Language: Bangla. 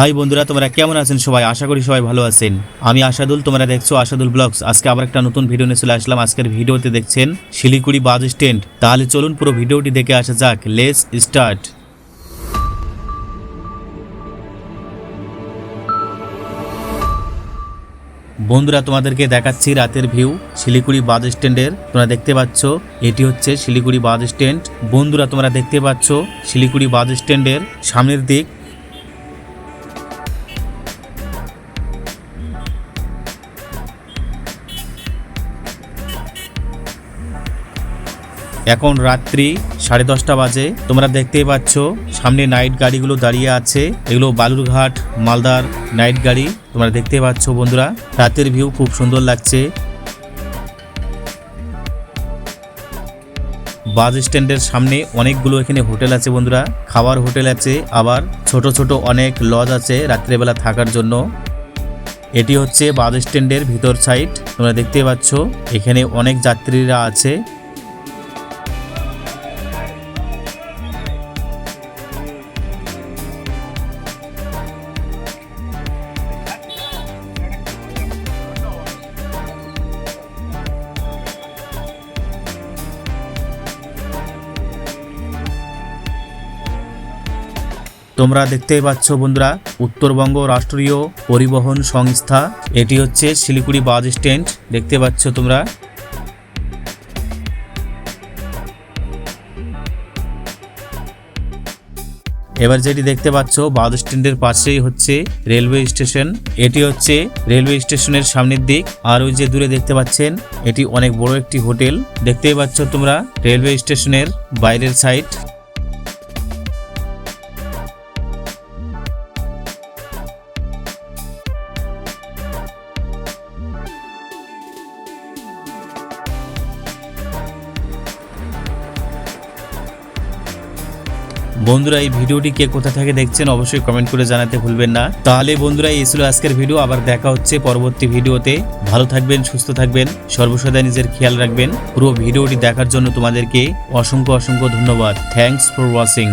হাই বন্ধুরা, তোমরা কেমন আছেন সবাই? আশা করি সবাই ভালো আছেন। আমি আশাদুল, তোমরা দেখছ আশাদুল ব্লগস। আজকে আবার একটা নতুন ভিডিও নিয়ে চলে আসলাম। আজকের ভিডিওতে দেখছেন শিলিগুড়ি বাস স্ট্যান্ড। তাহলে চলুন পুরো ভিডিওটি দেখে আসা যাক। লেস স্টার্ট বন্ধুরা, তোমাদেরকে দেখাচ্ছি রাতের ভিউ শিলিগুড়ি বাস স্ট্যান্ডের। তোমরা দেখতে পাচ্ছ, এটি হচ্ছে শিলিগুড়ি বাস স্ট্যান্ড। বন্ধুরা, তোমরা দেখতে পাচ্ছ শিলিগুড়ি বাস স্ট্যান্ডের সামনের দিক এখন রাত্রি সাড়ে দশটা বাজে। তোমরা দেখতেই পাচ্ছ, সামনে নাইট গাড়িগুলো দাঁড়িয়ে আছে। এগুলো বালুরঘাট, মালদার নাইট গাড়ি। তোমরা দেখতে পাচ্ছ বন্ধুরা, রাতের ভিউ খুব সুন্দর লাগছে। বাস স্ট্যান্ডের সামনে অনেকগুলো এখানে হোটেল আছে বন্ধুরা, খাবার হোটেল আছে, আবার ছোট ছোট অনেক লজ আছে রাত্রেবেলা থাকার জন্য। এটি হচ্ছে বাস স্ট্যান্ডের ভিতর সাইড তোমরা দেখতে পাচ্ছ, এখানে অনেক যাত্রীরা আছে। তোমরা দেখতেই পাচ্ছ বন্ধুরা, উত্তরবঙ্গ রাষ্ট্রীয় পরিবহন সংস্থা, এটি হচ্ছে শিলিগুড়ি বাস স্ট্যান্ড, দেখতে পাচ্ছ তোমরা। এবার যেটি দেখতে পাচ্ছ, বাস স্ট্যান্ডের পাশেই হচ্ছে রেলওয়ে স্টেশন, এটি হচ্ছে রেলওয়ে স্টেশনের সামনের দিক, আর ওই যে দূরে দেখতে পাচ্ছেন, এটি অনেক বড় একটি হোটেল, দেখতেই পাচ্ছ তোমরা, রেলওয়ে স্টেশনের বাইরের সাইড। বন্ধুরা, এই ভিডিওটি কে কোথা থেকে দেখছেন অবশ্যই কমেন্ট করে জানাতে ভুলবেন না। তাহলে বন্ধুরা, এই ছিল আজকের ভিডিও আবার দেখা হচ্ছে পরবর্তী ভিডিওতে। ভালো থাকবেন, সুস্থ থাকবেন সর্বসদা নিজের খেয়াল রাখবেন। পুরো ভিডিওটি দেখার জন্য তোমাদেরকে অসংখ্য অসংখ্য ধন্যবাদ। Thanks for watching